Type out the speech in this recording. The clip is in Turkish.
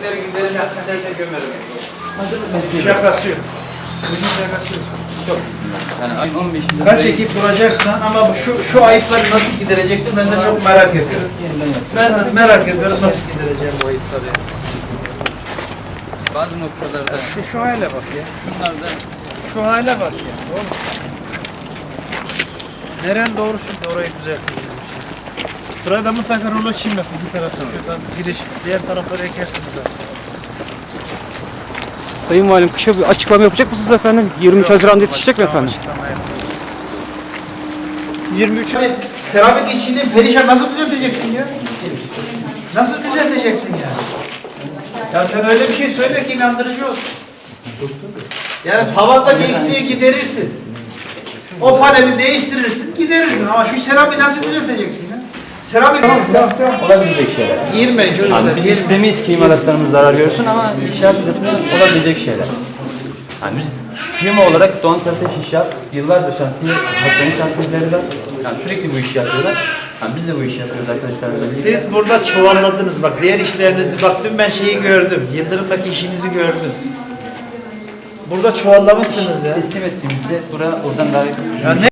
eksikleri giderilmesi serçe gömerim. Şakası yok. Bunun şakası yok. Yani ayın 15'inde Kaç ekip kuracaksan ama bu- şu, şu ayıpları nasıl gidereceksin ben de çok merak ediyorum. Ben de merak ediyorum nasıl gidereceğim bu ayıpları. bazı noktalarda Şu, şu hale bak ya. şunlarda Şu hale bak ya. Oğlum. Neren doğru şimdi orayı düzelteceğiz. Şuraya da mutlaka rulo çim yapın bir taraftan. Şuradan giriş, diğer tarafları ekersiniz aslında. Sayın Valim kışa bir açıklama yapacak mısınız efendim? 23 Haziran'da yetişecek mi efendim? 23 ay seramik işini perişan nasıl düzelteceksin ya? Nasıl düzelteceksin ya? Ya sen öyle bir şey söyle ki inandırıcı olsun. Yani tavanda bir eksiği giderirsin. O paneli değiştirirsin, giderirsin ama şu seramiği nasıl düzelteceksin ya? Seramik olabilecek şeyler. girme Yani gözüne, biz girme. istemeyiz ki imalatlarımız zarar görsün ama inşaat sırasında olabilecek şeyler. Yani biz firma olarak Doğan Kardeş İnşaat yıllardır şantiye, hastane şantiyeleri var. Yani sürekli bu işi yapıyorlar. Yani biz de bu işi yapıyoruz arkadaşlarla birlikte. Siz burada çuvalladınız bak diğer işlerinizi bak dün ben şeyi gördüm. Yıldırım'daki işinizi gördüm. Burada çuvallamışsınız ya. teslim ettiğimizde bura oradan daha Ya ne